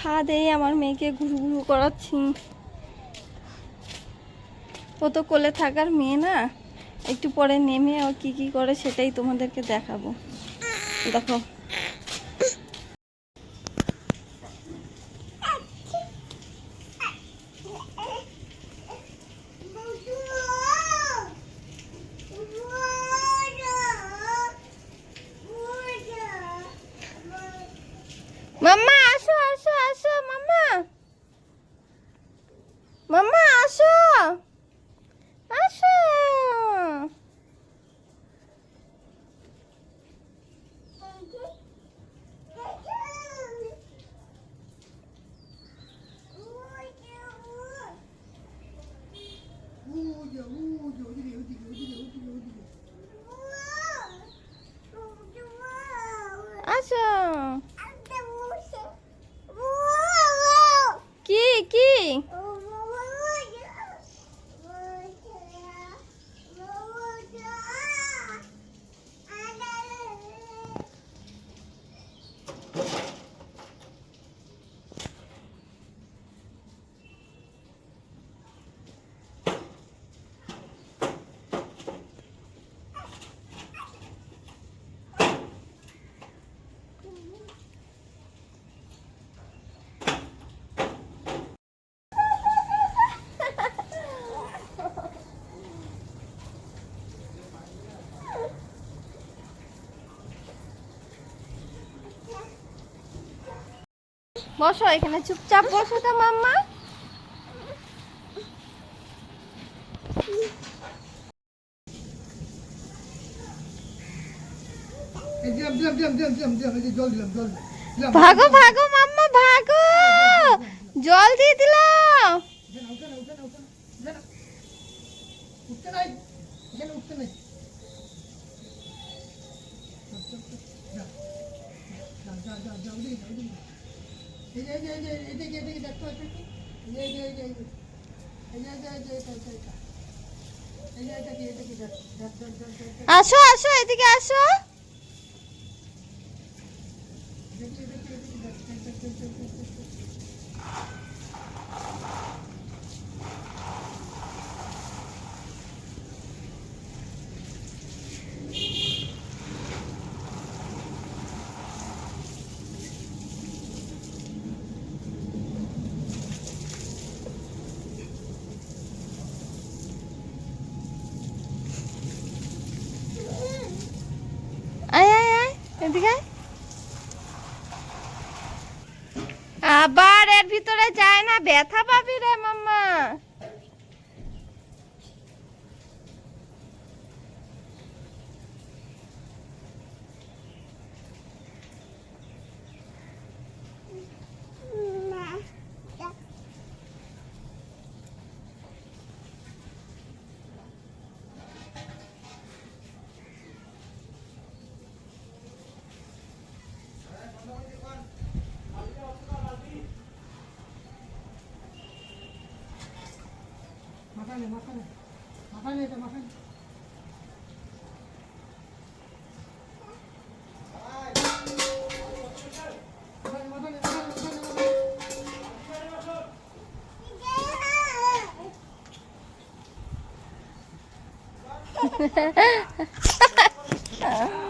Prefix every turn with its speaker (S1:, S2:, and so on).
S1: ছাদেই আমার মেয়েকে ঘুরু ঘুরু করাচ্ছি। ও তো কোলে থাকার মেয়ে না। একটু পরে নেমে ও কি কি করে সেটাই তোমাদেরকে দেখাবো। দেখো। মাম্মা আসো আসো আসো বসো এখানে চুপচাপ বসো তো মাম্মা। ভাগো ভাগো মাম্মা ভাগো। জল দিয়ে দিলাম
S2: উঠতে এই যে এদিকে এটা এটা এই যে এটা কি এটা কি দেখ দেখ দেখ দেখ দেখ
S1: আসো আসো এদিকে আসো
S2: দেখি দেখি দেখি দেখ দেখ দেখ দেখ দেখ দেখ দেখ
S1: আয় আয় আয় আবার এর ভিতরে যায় না ব্যথা পাবি রে মাম্মা।
S2: 막아내, 막아내. 막아내야 돼, 막아내. Ha ha ha.